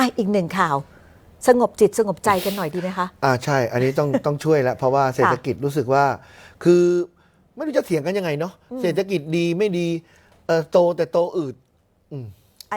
อะอีกหนึ่งข่าว สงบจิตสงบใจกันหน่อยดีไหมคะ อ่าใช่ อันนี้ต้อง ต้องช่วยแล้ว เพราะว่าเศรษฐกิจรู้สึกว่า คือไม่รู้จะเถียงกันยังไงเนาะ เศรษฐกิจดีไม่ดี เออโตแต่โตอืดอั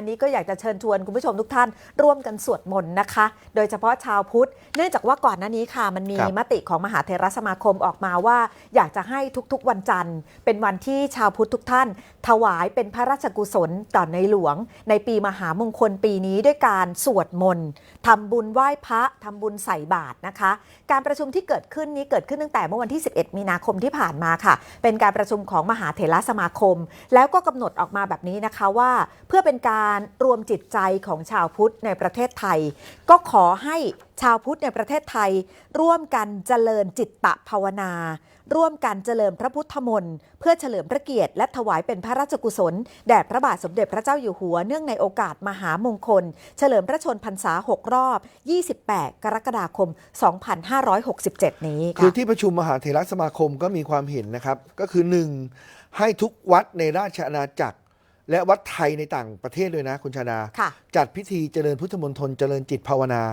นนี้ก็อยากจะเชิญชวนคุณผู้ชมทุกท่าน ร่วมกันสวดมนต์นะคะ โดยเฉพาะชาวพุทธ เนื่องจากว่าก่อนหน้านี้ค่ะ มันมีครับมติของมหาเทรสมาคมออกมาว่า อยากจะให้ทุกๆวันจันทร์ เป็นวันที่ชาวพุทธทุกท่าน ถวายเป็นพระราชกุศลต่อในหลวง ในปีมหามงคลปีนี้ด้วยการสวดมนต์ทำบุญไหว้พระทำบุญใส่บาตรนะคะ การประชุมที่เกิดขึ้นนี้เกิดขึ้นตั้งแต่เมื่อวันที่ 11 มีนาคมที่ผ่านมาค่ะ เป็นการประชุมของมหาเถรสมาคม แล้วก็กำหนดออกมาแบบนี้นะคะว่า เพื่อเป็นการรวมจิตใจของชาวพุทธในประเทศไทย ก็ขอให้ชาวพุทธในประเทศไทย ร่วมกันเจริญจิตตภาวนา ร่วมกันเจริญพระพุทธมนต์เพื่อเฉลิมพระเกียรติและถวายเป็นพระราชกุศลแด่พระบาทสมเด็จพระเจ้าอยู่หัวเนื่องในโอกาสมหามงคล เฉลิมพระชนพรรษา 6 รอบ 28 กรกฎาคม 2567 นี้คือค่ะที่ประชุมมหาเถรสมาคมก็มีความเห็นนะครับ ก็คือหนึ่งให้ทุกวัดในราชอาณาจักร และวัดไทยในต่างประเทศเลยนะ คุณชาดา ค่ะ จัดพิธีเจริญพุทธมนตรเจริญจิตภาวนา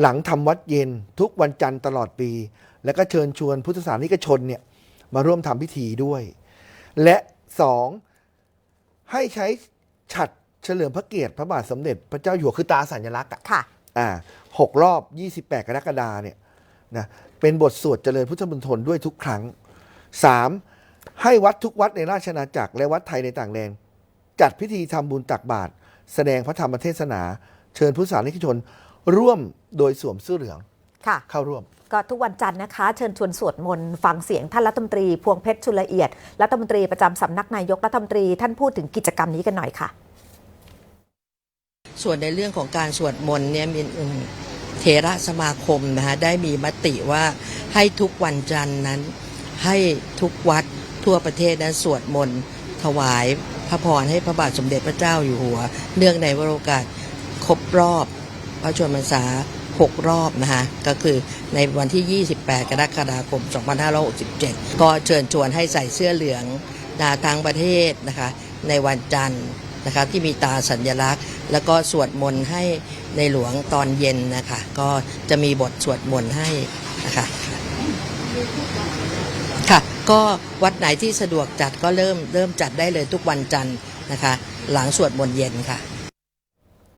หลังทำวัดเย็นทุกวันจันทร์ตลอดปี แล้วก็เชิญชวนพุทธศาสนิกชนเนี่ยมาร่วมทำพิธีด้วย และสองให้ใช้ฉัดเฉลิมพระเกียรติพระบาทสมเด็จพระเจ้าอยู่หัวคือตาสัญลักษณ์อะ ค่ะ อ่าหกรอบ 28 กรกฎาเนี่ยนะ เป็นบทสวดเจริญพุทธมณฑลด้วยทุกครั้ง 3. ให้วัดทุกวัดในราชอาณาจักรและวัดไทยในต่างแดน จัดพิธีทำบุญตักบาตรแสดงพระธรรมเทศนา เชิญพุทธศาสนิกชน ร่วมโดยสวมเสื้อเหลืองค่ะ เข้าร่วม ก็ทุกวันจันทร์นะคะ เชิญชวนสวดมนต์ฟังเสียงท่านรัฐมนตรีพวงเพชรชุลเอียดรัฐมนตรีประจำสำนักนายกรัฐมนตรีท่านพูดถึงกิจกรรมนี้กันหน่อยค่ะ ส่วนในเรื่องของการสวดมนต์เนี่ยมีอืมเทระสมาคมนะคะได้มีมติว่าให้ทุกวันจันทร์นั้น ให้ทุกวัดทั่วประเทศนั้นสวดมนต์ถวาย พระพรให้พระบาทสมเด็จพระเจ้าอยู่หัว เนื่องในวโรกาสครบรอบ พระชนมพรรษา 6 รอบนะคะก็คือในวันที่ 28 กรกฎาคม 2567 ก็เชิญชวนให้ใส่เสื้อเหลืองนาทางประเทศนะคะในวันจันทร์นะคะที่มีตาสัญลักษณ์ แล้วก็สวดมนต์ให้ในหลวงตอนเย็นนะคะก็จะมีบทสวดมนต์ให้นะคะ ก็วัดไหนที่สะดวกจัดก็เริ่มเริ่มจัดได้เลยทุกวันจันทร์นะคะ หลังสวดมนต์เย็นค่ะ